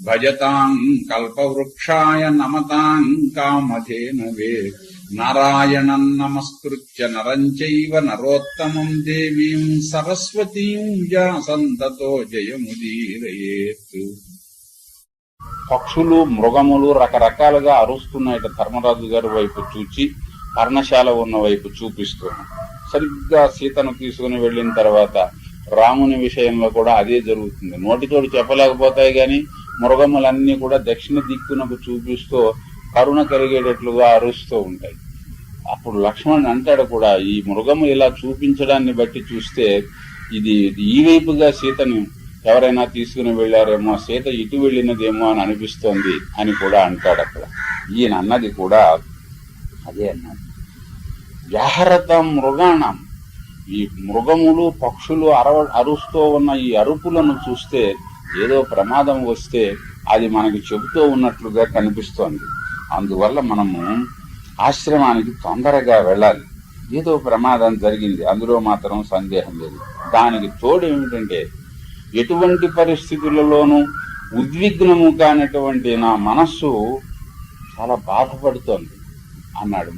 భజతాం కల్పవృక్షాయ నమతాం కామధేనవే. నారాయణం నమస్కృత్య నరం చైవ నరోత్తమం దేవీం సరస్వతీం వ్యాసంతతో జయముదీరయేత్. పక్షులు మృగములు రకరకాలుగా అరుస్తున్నాయట ధర్మరాజు గారి వైపు చూచి పర్ణశాల ఉన్న వైపు చూపిస్తున్నాం సరిగ్గా సీతను తీసుకుని వెళ్ళిన తర్వాత రాముని విషయంలో కూడా అదే జరుగుతుంది. నోటితోటి చెప్పలేకపోతాయి కానీ మృగములన్నీ కూడా దక్షిణ దిక్కునకు చూపిస్తూ కరుణ కలిగేటట్లుగా అరుస్తూ ఉంటాయి. అప్పుడు లక్ష్మణ్ అంటాడు కూడా ఈ మృగము ఇలా చూపించడాన్ని బట్టి చూస్తే ఇది ఈ వైపుగా సీతను ఎవరైనా తీసుకుని వెళ్ళారేమో సీత ఇటు వెళ్ళినదేమో అని అనిపిస్తోంది అని కూడా అంటాడు అక్కడ. ఈయన అన్నది కూడా అదే అన్నది వ్యాహరతం మృగాణం. ఈ మృగములు పక్షులు అరవ అరుస్తూ ఉన్న ఈ అరుపులను చూస్తే ఏదో ప్రమాదం వస్తే అది మనకి చెబుతూ ఉన్నట్లుగా కనిపిస్తోంది. అందువల్ల మనము ఆశ్రమానికి తొందరగా వెళ్ళాలి. ఏదో ప్రమాదం జరిగింది అందులో మాత్రం సందేహం లేదు. దానికి తోడు ఏమిటంటే ఎటువంటి పరిస్థితులలోనూ ఉద్విగ్నము కానటువంటి నా మనస్సు చాలా బాధపడుతోంది అన్నాడు.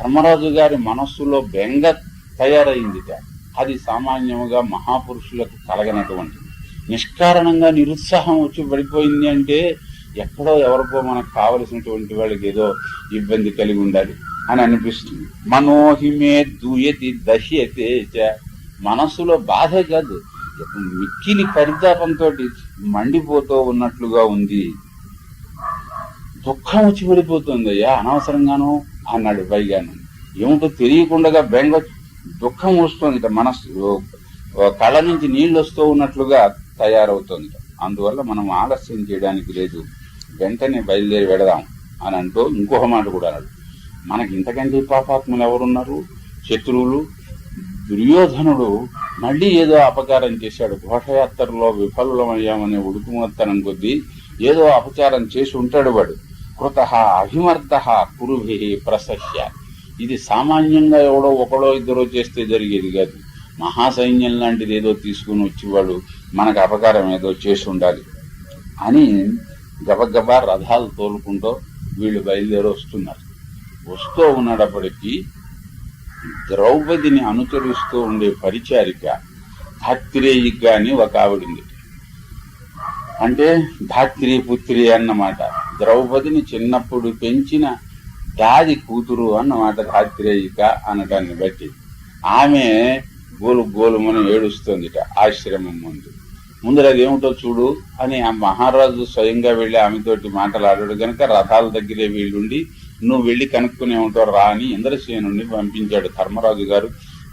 ధర్మరాజు గారి మనస్సులో బెంగ తయారైందిట అది సామాన్యముగా మహాపురుషులకు కలగనటువంటిది. నిష్కారణంగా నిరుత్సాహం వచ్చి పడిపోయింది అంటే ఎక్కడో ఎవరికో మనకు కావలసినటువంటి వాళ్ళకి ఏదో ఇబ్బంది కలిగి ఉండాలి అని అనిపిస్తుంది. మనోహిమే దూయతి దశ్యతే చ. మనస్సులో బాధ కాదు. మిక్కిలి పరితాపంతో మండిపోతూ ఉన్నట్లుగా ఉంది. దుఃఖం వచ్చి పడిపోతుంది. అయ్యా అనవసరంగాను అన్నాడు పైగాను. ఏమిటో తెలియకుండా బెంగ దుఃఖం వస్తుంది మనస్సు. కళ్ళ నుంచి నీళ్ళు వస్తూ ఉన్నట్లుగా తయారవుతుంది అందువల్ల మనం ఆలస్యం చేయడానికి లేదు. వెంటనే బయలుదేరి వెడదాం అని అంటూ ఇంకొక మాట కూడా అన్నాడు. మనకి ఇంతకంటే పాపాత్ములు ఎవరున్నారు? శత్రువులు. దుర్యోధనుడు మళ్ళీ ఏదో అపకారం చేశాడు. ఘోషయాత్రలో విఫలమయ్యామనే ఉడుకుమత్తనం కొద్దీ ఏదో అపచారం చేసి ఉంటాడు వాడు. కృత అభిమర్ద కురుభి ప్రసహ్య. ఇది సామాన్యంగా ఎవడో ఒకడో ఇద్దరో చేస్తే జరిగేది కాదు. మహాసైన్యం లాంటిది ఏదో తీసుకుని వచ్చి మనకు అపకారం ఏదో చేసి ఉండాలి. అని గబగబా రథాలు తోలుకుంటూ వీళ్ళు బయలుదేరి వస్తున్నారు. వస్తూ ఉన్నప్పటికీ ద్రౌపదిని అనుసరిస్తూ ఉండే పరిచారిక ధాత్రేయిక అని ఒక ఆవిడింది అంటే ధాత్రి పుత్రి అన్నమాట. ద్రౌపదిని చిన్నప్పుడు పెంచిన దాది కూతురు అన్నమాట ధాత్రేయిక అనడాన్ని బట్టి ఆమె గోలు గోలుమని ఏడుస్తుందిట ఆశ్రమం ముందు. ముందర అదేమిటో చూడు అని ఆ మహారాజు స్వయంగా వెళ్ళి ఆమెతోటి మాట్లాడాడు. గనక రథాల దగ్గరే వీళ్ళుండి నువ్వు వెళ్ళి కనుక్కునే ఉంటావు రా అని ఇంద్రసేనుని పంపించాడు ధర్మరాజు గారు.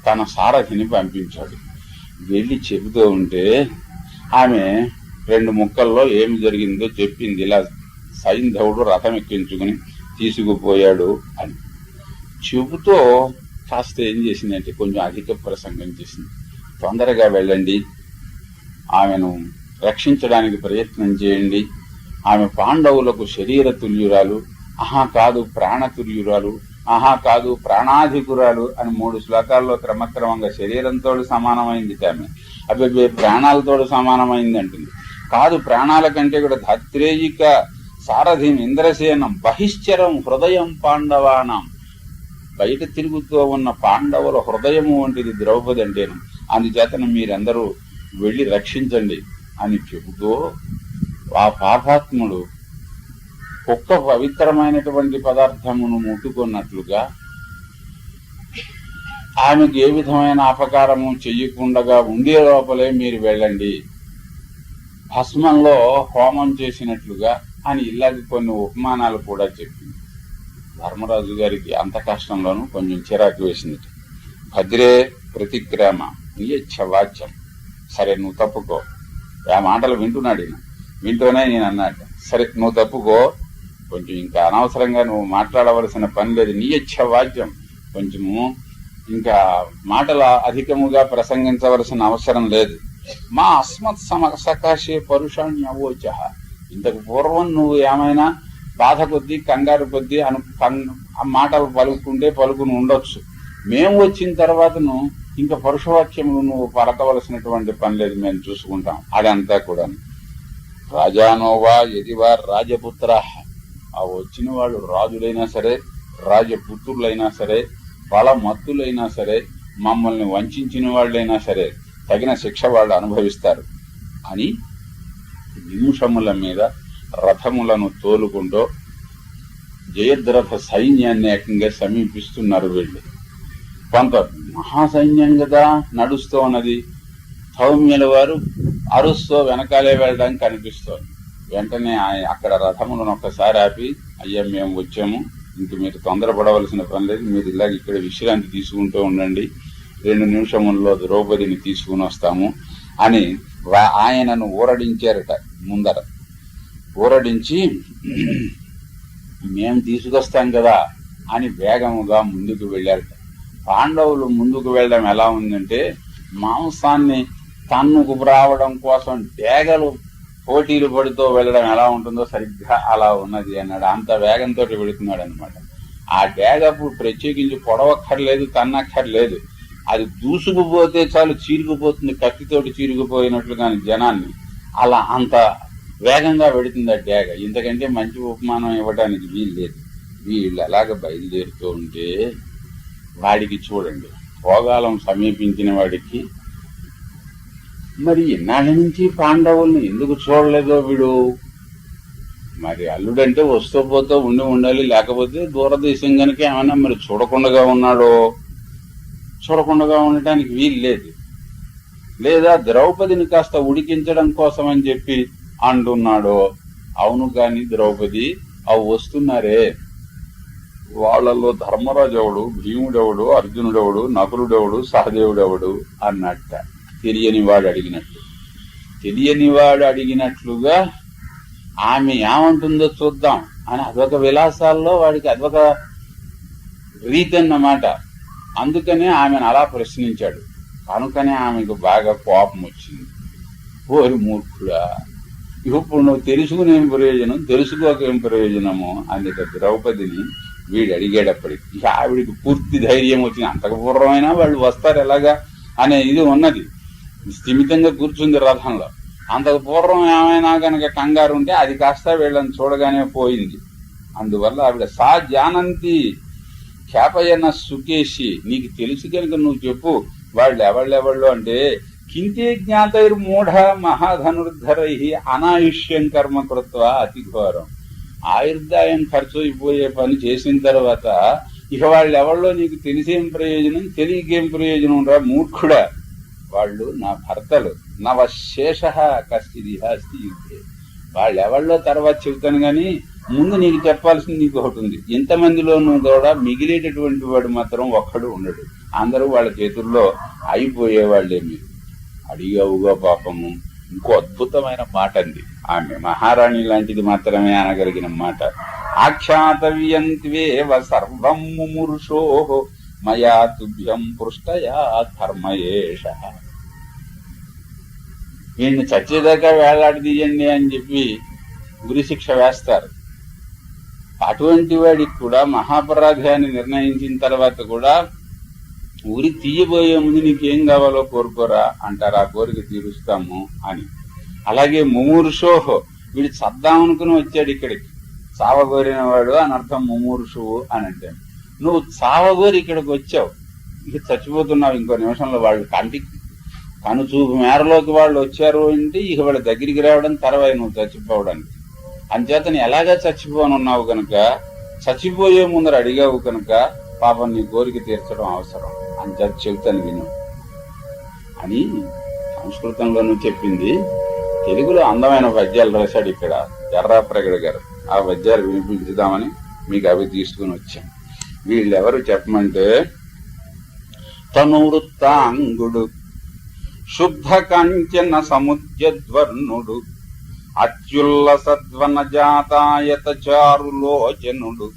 తన సారథిని పంపించాడు. వెళ్ళి చెబుతూ ఉంటే ఆమె రెండు ముక్కల్లో ఏమి జరిగిందో చెప్పింది. ఇలా సైంధవుడు రథం ఎక్కించుకుని తీసుకుపోయాడు అని. చెబుతో కాస్త ఏం చేసిందంటే కొంచెం అధిక ప్రసంగం చేసింది. తొందరగా వెళ్ళండి. ఆమెను రక్షించడానికి ప్రయత్నం చేయండి. ఆమె పాండవులకు శరీర తుల్యురాలు. ఆహా కాదు ప్రాణతుల్యురాలు ఆహా కాదు ప్రాణాధికురాలు అని మూడు శ్లోకాల్లో క్రమక్రమంగా శరీరంతో సమానమైంది ఆమె. అబ్బాయి ప్రాణాలతో సమానమైంది అంటుంది. కాదు ప్రాణాల కంటే కూడా ధాత్రేయిక సారథిం ఇంద్రసేనం బహిశ్చరం హృదయం పాండవానం. బయట తిరుగుతూ ఉన్న పాండవుల హృదయము వంటిది ద్రౌపది అంటేను. అందుచేతను మీరందరూ వెళ్ళి రక్షించండి అని చెబుతూ ఆ పాపాత్ముడు కుక్క పవిత్రమైనటువంటి పదార్థమును ముట్టుకున్నట్లుగా ఆమెకు ఏ విధమైన అపకారము చెయ్యకుండా ఉండే లోపలే మీరు వెళ్ళండి. భస్మంలో హోమం చేసినట్లుగా అని ఇలాగ కొన్ని ఉపమానాలు కూడా చెప్పింది. ధర్మరాజు గారికి అంత కష్టంలోనూ కొంచెం చిరాకు వేసింది భద్రే ప్రతిగ్రామ వాచ్యం. సరే నువ్వు తప్పుకో. ఆ మాటలు వింటున్నాడు ఈయన. వింటూనే నేను అన్నట్టు సరే నువ్వు తప్పుకో. కొంచెం ఇంకా అనవసరంగా నువ్వు మాట్లాడవలసిన పని లేదు. నియచ్ఛ వాద్యం కొంచెము ఇంకా మాటలు అధికముగా ప్రసంగించవలసిన అవసరం లేదు. మా అస్మత్ సమ సకాశే పరుషాన్ని ఇంతకు పూర్వం నువ్వు ఏమైనా బాధ కొద్దీ కంగారు కొద్దీ అను ఆ మాటలు పలుకుంటే పలుకుని ఉండొచ్చు. మేము వచ్చిన తర్వాతను ఇంకా పరుషవాక్యములు నువ్వు పలకవలసినటువంటి పని లేదు మేము చూసుకుంటాం. అదంతా కూడా రాజానోవా ఎదివా రాజపుత్ర. ఆ వచ్చిన వాళ్ళు రాజులైనా సరే రాజపుత్రులైనా సరే బలమత్తులైనా సరే మమ్మల్ని వంచిన వాళ్ళైనా సరే తగిన శిక్ష వాళ్ళు అనుభవిస్తారు. అని నిమిషముల మీద రథములను తోలుకుంటూ జయద్రథ సైన్యాన్ని ఏకంగా సమీపిస్తున్నారు వీళ్ళు. కొంత మహాసైన్యం కదా నడుస్తూ ఉన్నది. సౌమ్యుల వారు అరుస్తూ వెనకాలే వెళ్ళడానికి కనిపిస్తోంది. వెంటనే అక్కడ రథములను ఒక్కసారి ఆపి అయ్యా మేము వచ్చాము. ఇంక మీరు తొందరపడవలసిన పని లేదు. మీరు ఇలాగ ఇక్కడ విశ్రాంతి తీసుకుంటూ ఉండండి. రెండు నిమిషముల్లో ద్రౌపదిని తీసుకుని వస్తాము. అని ఆయనను ఊరడించారట ముందర. ఊరడించి మేము తీసుకొస్తాం కదా అని వేగముగా ముందుకు వెళ్ళారట. పాండవులు ముందుకు వెళ్ళడం ఎలా ఉందంటే మాంసాన్ని తన్నుకు రావడం కోసం డేగలు పోటీలు పడుతూ వెళ్ళడం ఎలా ఉంటుందో సరిగ్గా అలా ఉన్నది అన్నాడు. అంత వేగంతో వెళుతున్నాడు అనమాట ఆ డేగపు ప్రత్యేకించి పొడవక్కర్లేదు తన్నక్కర్లేదు. అది దూసుకుపోతే చాలు చీరుకుపోతుంది కత్తితోటి చీరుకుపోయినట్లు కానీ జనాన్ని అలా అంత వేగంగా పెడుతుంది ఆ డేగ ఇంతకంటే మంచి ఉపమానం ఇవ్వడానికి వీలు లేదు వీళ్ళు ఎలాగ బయలుదేరుతూ ఉంటే వాడికి చూడండి. భోగాలం సమీపించిన వాడికి మరి ఇన్నాళ్ళ నుంచి పాండవుల్ని ఎందుకు చూడలేదో వీడు? మరి అల్లుడంటే వస్తూ పోతూ ఉండి ఉండాలి లేకపోతే దూరదేశం కనుక ఏమైనా మరి చూడకుండా ఉన్నాడో? చూడకుండా ఉండటానికి వీలు లేదు. లేదా ద్రౌపదిని కాస్త ఉడికించడం కోసం అని చెప్పి అంటున్నాడో అవును కాని ద్రౌపది అవి వస్తున్నారే. వాళ్ళలో ధర్మరాజవుడు భీముడెవడు అర్జునుడెవడు నకులుడెవడు సహదేవుడెవడు అన్నట్ట. తెలియని వాడు అడిగినట్లు. తెలియని వాడు అడిగినట్లుగా ఆమె ఏమంటుందో చూద్దాం అని అదొక విలాసాల్లో వాడికి అదొక రీతి అన్నమాట. అందుకనే ఆమెను అలా ప్రశ్నించాడు. కనుకనే ఆమెకు బాగా కోపం వచ్చింది. ఓరి మూర్ఖుడా ఇప్పుడు నువ్వు తెలుసుకునేం ప్రయోజనం తెలుసుకోకేం ప్రయోజనము అందుక ద్రౌపదిని వీడు అడిగేటప్పటికి ఇక ఆవిడికి పూర్తి ధైర్యం వచ్చింది. అంతకు పూర్వమైనా వాళ్ళు వస్తారు ఎలాగా అనే ఇది ఉన్నది. స్థిమితంగా కూర్చుంది రథంలో. అంతకు పూర్వం ఏమైనా గనక కంగారు ఉంటే అది కాస్త వీళ్ళని చూడగానే పోయింది. అందువల్ల ఆవిడ సా జానంతి ఖ్యాపయన సుకేషి నీకు తెలుసు కనుక నువ్వు చెప్పు వాళ్ళు ఎవళ్ళెవళ్ళు అంటే కింతే జ్ఞాతైర్ మూఢ మహాధనుర్ధరై అనాయుష్యం కర్మ కృత్వ అతి ఘోరం. ఆయుర్దాయం ఖర్చు అయిపోయే పని చేసిన తర్వాత ఇక వాళ్ళు ఎవళ్ళో నీకు తెలిసేం ప్రయోజనం తెలియకేం ప్రయోజనం రా మూర్ఖుడా. వాళ్ళు నా భర్తలు నవశేష కస్తిది హస్తి యుద్ధే వాళ్ళెవళ్ళో తర్వాత చెబుతాను కానీ ముందు నీకు చెప్పాల్సింది నీకు ఒకటి ఉంది. ఇంతమందిలోనూ కూడా మిగిలేటటువంటి వాడు మాత్రం ఒక్కడు ఉండడు. అందరూ వాళ్ళ చేతుల్లో అయిపోయేవాళ్ళే మీరు. అడిగావుగా పాపము. ఇంకో అద్భుతమైన మాట అండి ఆమె మహారాణి లాంటిది మాత్రమే అనగలిగిన మాట. ఆఖ్యాతవ్యంత్వేవ సర్వం ముమురుషో మయా తుభ్యం పృష్టయా ధర్మయేష. వీడిని చచ్చేదాకా వేలాడి తీయండి అని చెప్పి గురిశిక్ష వేస్తారు. అటువంటి వాడికి కూడా మహాపరాధ్యాన్ని నిర్ణయించిన తర్వాత కూడా ఊరి తీయబోయే ముందు నీకేం కావాలో కోరుకోరా అంటారు. ఆ కోరిక తీరుస్తాము అని. అలాగే ముమూర్షోహో వీడు చద్దామనుకుని వచ్చాడు ఇక్కడికి. చావగోరిన వాడు అని అర్థం ముమూర్షువు అని అంటే. నువ్వు చావగోరి ఇక్కడికి వచ్చావు. ఇక చచ్చిపోతున్నావు ఇంకో నిమిషంలో వాళ్ళు కంటికి కనుచూపు మేరలోకి వాళ్ళు వచ్చారు అంటే ఇక వాళ్ళ దగ్గరికి రావడం తర్వాత నువ్వు చచ్చిపోవడానికి. అంచేతని ఎలాగా చచ్చిపోనున్నావు కనుక చచ్చిపోయే ముందర అడిగావు కనుక పాపం నీ కోరిక తీర్చడం అవసరం. అంచేత చెబుతాను విను. అని సంస్కృతంలోనూ చెప్పింది. తెలుగులో అందమైన పద్యాలు రాశాడు ఇక్కడ ఎర్రాప్రగడ గారు. ఆ పద్యాలు వినిపించుదామని మీకు అవి తీసుకుని వచ్చాం వీళ్ళెవరు చెప్పమంటే తను వృత్తాంగుడు శుద్ధ కంచన సముద్యద్వర్ణుడు అత్యుల్లసద్వన జాతాయత చారులోచనుడు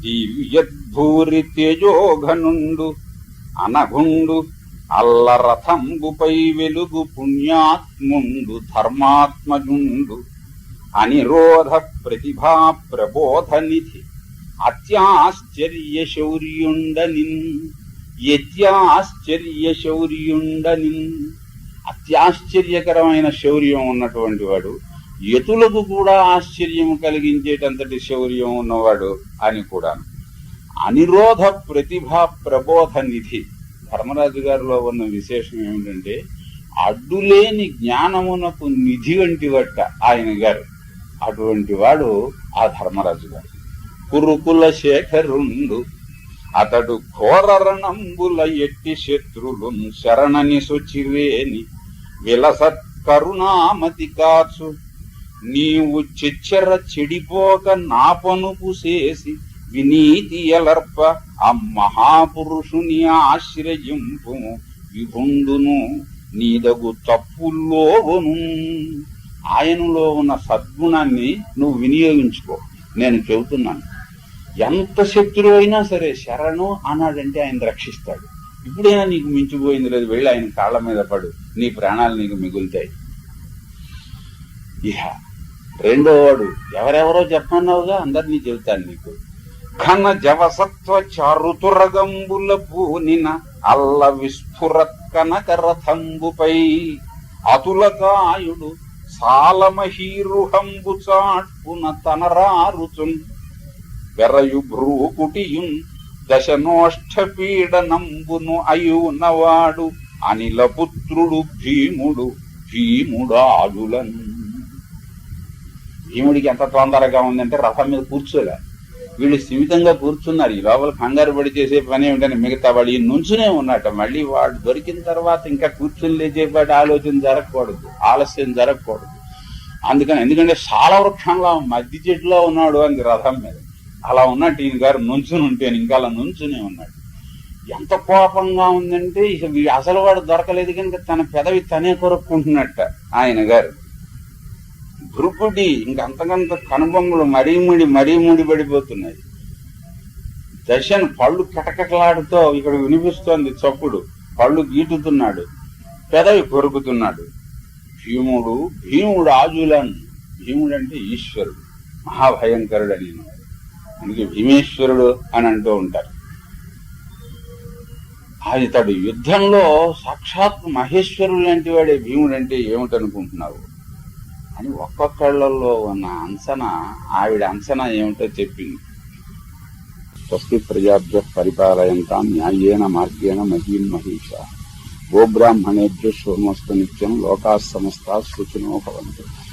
దివ్యద్భూరి తేజోఘనుండు అనఘుండు అల్లరథంబుపై వెలుగు పుణ్యాత్ముండు ధర్మాత్మజుండు అనిరోధ ప్రతిభా ప్రబోధనిధి అత్యాశ్చర్య శౌర్యుండనిన్ యత్యాశ్చర్య శౌర్యుండనిన్ అత్యాశ్చర్యకరమైన శౌర్యం ఉన్నటువంటి వాడు యతులకు కూడా ఆశ్చర్యం కలిగించేటంతటి శౌర్యం ఉన్నవాడు అని కూడా అనిరోధ ప్రతిభ ప్రబోధ నిధి. ధర్మరాజు గారిలో ఉన్న విశేషం ఏమిటంటే అడ్డులేని జ్ఞానమునకు నిధి వంటి వట్ట ఆయన గారు. అటువంటి వాడు ఆ ధర్మరాజు గారు. కురుకుల శేఖరుండు అతడు ఘోరరణంబుల ఎట్టి శత్రులు శరణని శుచివేని విలసత్ కరుణామతి కాచు నీవు చిచ్చర చెడిపోక నా పనుపు చేసి వినీతి ఎలర్ప ఆ మహాపురుషుని ఆశ్రయింపు విభుండును నీదగు తప్పుల్లోను ఆయనలో ఉన్న సద్గుణాన్ని నువ్వు వినియోగించుకో. నేను చెబుతున్నాను ఎంత శత్రువు అయినా సరే శరణు అన్నాడంటే ఆయన రక్షిస్తాడు. ఇప్పుడైనా నీకు మించిపోయింది లేదు వెళ్ళి ఆయన కాళ్ళ మీద పడు నీ ప్రాణాలు నీకు మిగులుతాయి. ఇహ. రెండో వాడు ఎవరెవరో చెప్పన్నావుగా? అందరినీ చెబుతాను నీకు. ఘన జవసత్వ చారుతురగంబుల పూనిన అల్ల విస్ఫురత్ కనకరథంబుపై అతులకాయుడు సాలమహీరుహంబు చాట్పున తనరారుచున్ వెరయు భ్రూకుటియున్ దశనోష్ఠపీడనంబును అయునవాడు అనిలపుత్రుడు భీముడు భీముడాలులన్ భీముడికి ఎంత తొందరగా ఉందంటే రథం మీద కూర్చోలే. వీళ్ళు స్థిమితంగా కూర్చున్నారు. ఈ లోపల కంగారు పడి చేసే పని ఏమిటని మిగతా వాళ్ళు ఈ నుంచునే ఉన్నట్ట మళ్ళీ వాడు దొరికిన తర్వాత ఇంకా కూర్చుని లేచేపాటి ఆలోచన జరగకూడదు. ఆలస్యం జరగకూడదు. అందుకని ఎందుకంటే సాల వృక్షంలో మధ్య చెట్టులో ఉన్నాడు అని రథం మీద. అలా ఉన్నట్టు ఈయన గారు నుంచుని ఉంటే ఇంకా అలా నుంచునే ఉన్నాడు. ఎంత కోపంగా ఉందంటే ఇక అసలు వాడు దొరకలేదు కనుక తన పెదవి తనే కొరుక్కుంటున్నట్ట ఆయన గారు. భృకుడి ఇంకంతకంత కనుబొమ్మలు మరీ ముడి మరీ ముడి పడిపోతున్నాయి. దశను పళ్ళు కటకటలాడుతో ఇక్కడ వినిపిస్తోంది చప్పుడు. పళ్ళు గీటుతున్నాడు పెదవి కొరుకుతున్నాడు. భీముడు భీముడు ఆజులను. భీముడు అంటే ఈశ్వరుడు మహాభయంకరుడు అని అందుకే భీమేశ్వరుడు అని అంటూ ఉంటారు. అది ఇతడు యుద్ధంలో సాక్షాత్ మహేశ్వరుడు లాంటి వాడే భీముడు అంటే ఏమిటనుకుంటున్నావు? అని ఒక్కొక్కళ్ళల్లో ఉన్న అంచనా ఆవిడ అంచనా ఏమిటో చెప్పింది. స్వస్తి ప్రజాభ్య పరిపాలయంతా న్యాయేన మార్గేణ మహీన్ మహిష. గోబ్రాహ్మణేభ్య సోమస్తు నిత్యం లోకా సమస్త సూచనో భవంతు.